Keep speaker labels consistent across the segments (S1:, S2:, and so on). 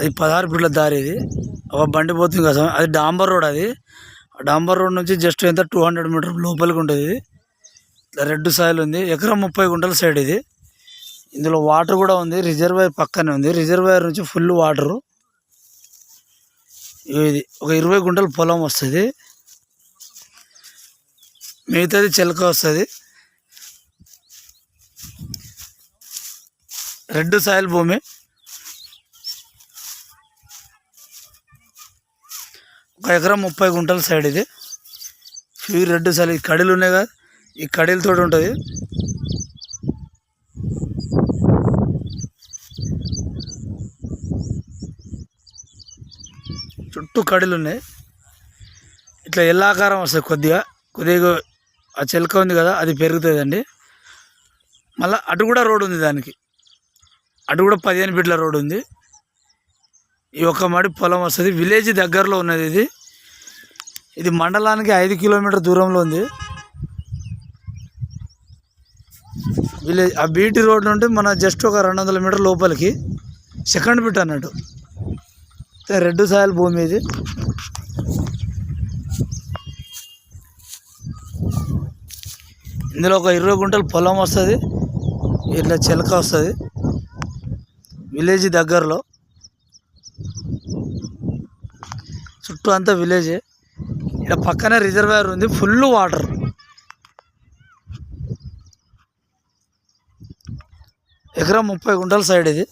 S1: అది పదహారు ఫీట్ల దారి ఇది. ఒక బండి పోతుంది కదా. అది డాంబర్ రోడ్ అది. డాంబర్ రోడ్ నుంచి జస్ట్ ఎంత టూ హండ్రెడ్ మీటర్ లోపలికి ఉంటుంది ఇది. ఇట్లా రెడ్ సాయిల్ ఉంది. ఎకరం ముప్పై గుంటల సైడ్ ఇది. ఇందులో వాటర్ కూడా ఉంది. రిజర్వాయర్ పక్కనే ఉంది. రిజర్వాయర్ నుంచి ఫుల్ వాటరు. ఇది. ఒక ఇరవై గుంటల పొలం వస్తుంది. మిగతాది చిలక వస్తుంది. రెడ్ సాయిల్ భూమి. ఒక ఎకరం ముప్పై గుంటల సైడ్ ఇది. ప్యూర్ రెడ్ సార్ ఈ కడీలు ఉన్నాయి కదా ఈ కడీలతో ఉంటుంది. చుట్టూ కడీలు ఉన్నాయి. ఇట్లా ఎల్లాకారం వస్తుంది కొద్దిగా. కొద్దిగా ఆ చిలక ఉంది కదా అది పెరుగుతుందండి. మళ్ళీ అటు కూడా రోడ్ ఉంది దానికి. అటు కూడా పదిహేను ఫీట్ల రోడ్ ఉంది. ఈ ఒక్క మడి పొలం వస్తుంది. విలేజ్ దగ్గరలో ఉన్నది ఇది. ఇది మండలానికి ఐదు కిలోమీటర్ దూరంలో ఉంది. విలేజ్ ఆ బీటీ రోడ్ నుండి మన జస్ట్ ఒక రెండు వందల మీటర్ లోపలికి. సెకండ్ బిట్ అన్నట్టు. రెడ్ సాయిల్ భూమి ఇది. ఇందులో ఒక ఇరవై గుంటల పొలం వస్తుంది. ఇట్లా చిలక వస్తుంది. విలేజ్ దగ్గరలో. చుట్టూ అంతా విలేజే ఇక్కడ పక్కనే రిజర్వాయర్ ఉంది ఫుల్ వాటర్ ఎకరం ముప్పై గుంటల సైడ్ ఇది.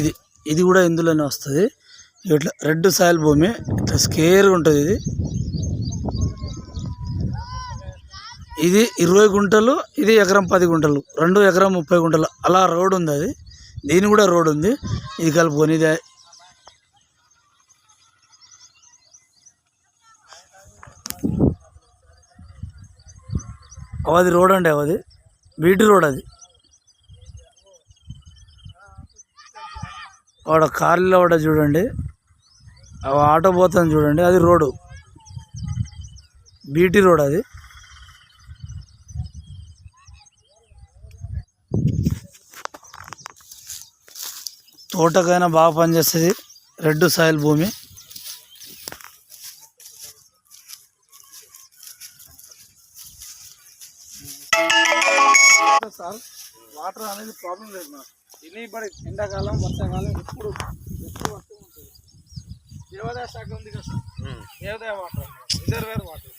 S1: ఇది ఇది కూడా ఇందులోనే వస్తుంది. ఇట్లా రెడ్ సాయిల్ భూమి ఇట్లా స్కేర్గా ఉంటుంది ఇది. ఇది ఇరవై గుంటలు ఇది ఎకరం పది గుంటలు రెండు ఎకరం ముప్పై గుంటలు. అలా రోడ్ ఉంది అది. దీని కూడా రోడ్ ఉంది. ఇది కలుపుకొని ఇది. అవది రోడ్ అండి అవది. బీటీ రోడ్ అది. వాడ కార్లో వాడ చూడండి. ఆటో పోతుంది చూడండి. అది రోడ్డు. బీటీ రోడ్ అది. తోటకైనా బాగా పనిచేస్తుంది. రెడ్ సాయిల్ భూమి.
S2: సార్ వాటర్ అనేది ప్రాబ్లం లేదు నాకు ఇది ఇప్పుడు ఎండాకాలం వర్షాకాలం ఎప్పుడు ఎప్పుడు వస్తూ ఉంటుంది. దేవాదాయ శాఖ ఉంది కదా సార్. దేవాదాయ వాటర్. Reservoir water.